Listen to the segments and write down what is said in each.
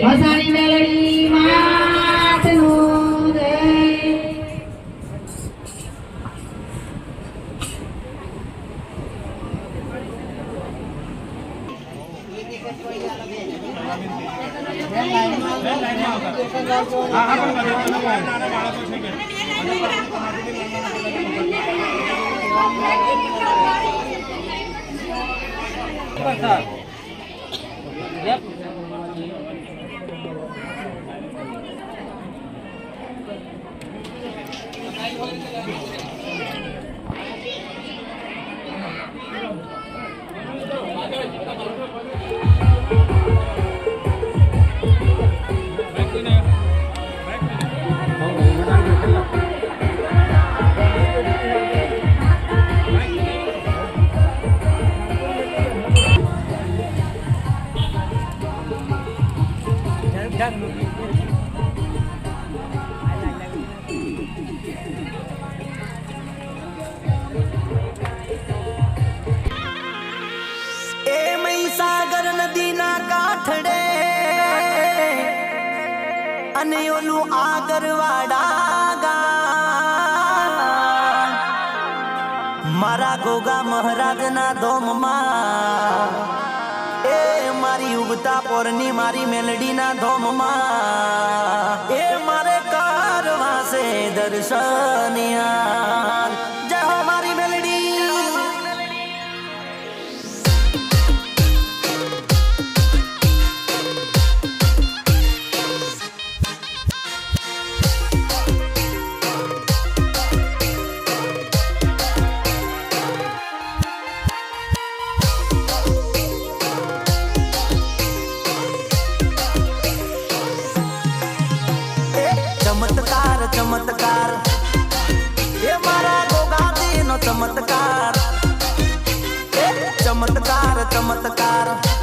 ભસાણી મેલડી માતનું જય એ સાગર નદીના કાંઠડે અને ઓલું આગરવાડા મારા ગોગા મહારાજના ધોમમાં એ મારી ઉગતા પોરની મારી મેલડીના ધોમમાં. એ મારે કારવાસે દર્શનિયા Como atacaram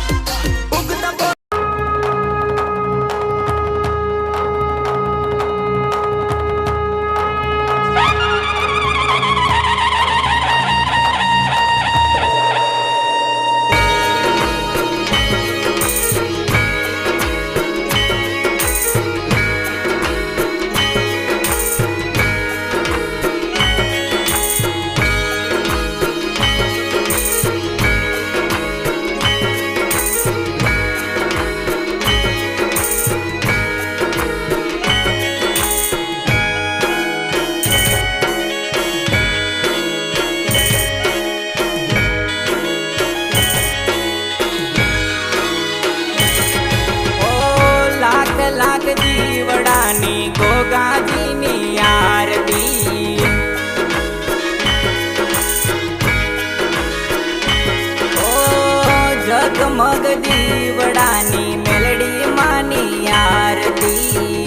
જગમગ દીવડાની મેલડી માની આરતી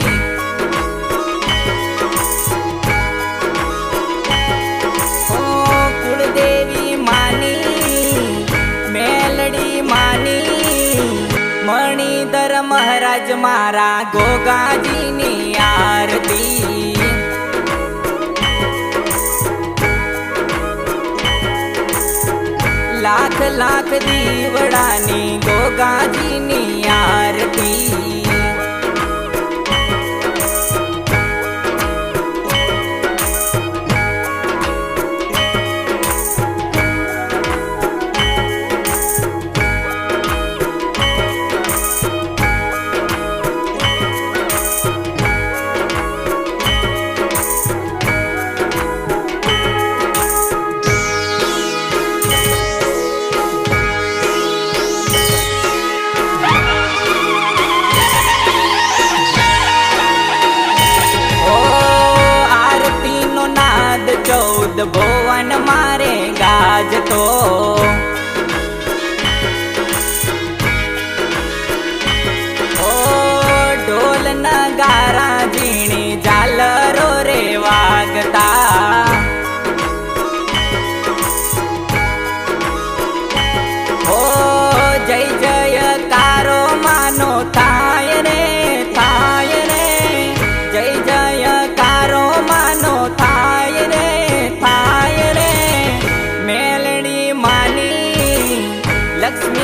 કુળદેવી માની મેલડી માની મણિધર મહારાજ મારા ગોગાજીની લાખ લાખ દીવડાની ગોગાજીની આરતી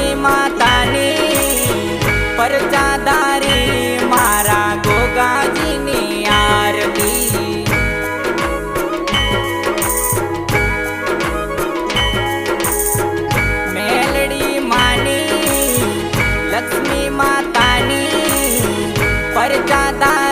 કાળી માતાની પરચાદારી મારા ગોગાજીની આરતી. મેલડી માની લક્ષ્મી માતાની પરચાદારી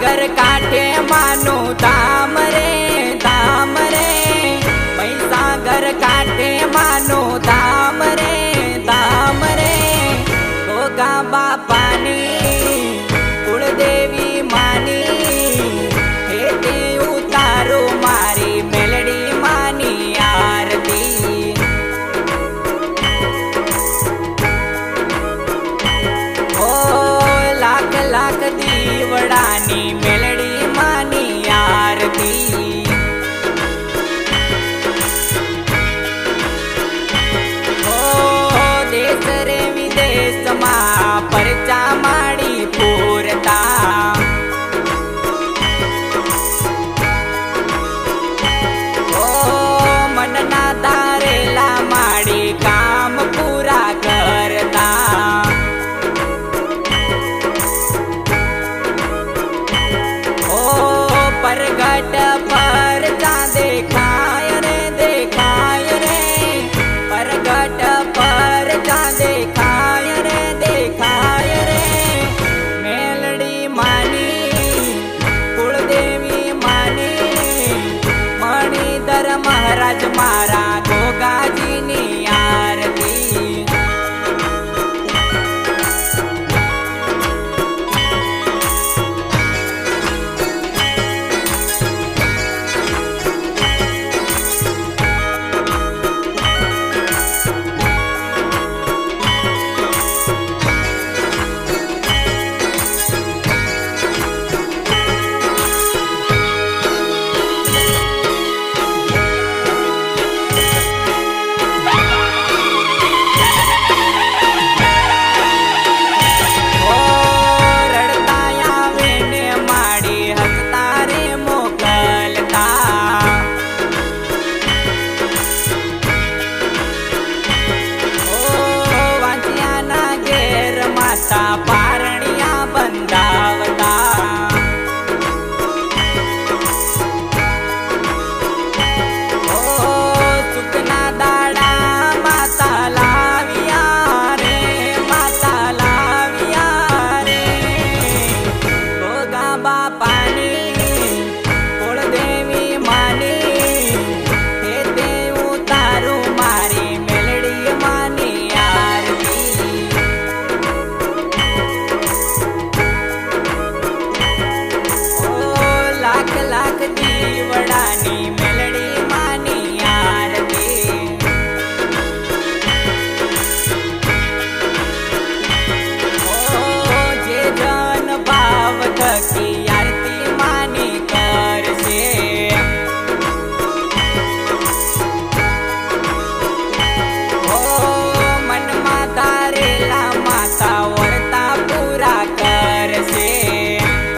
સાગર કાંઠે માનું તામ રે.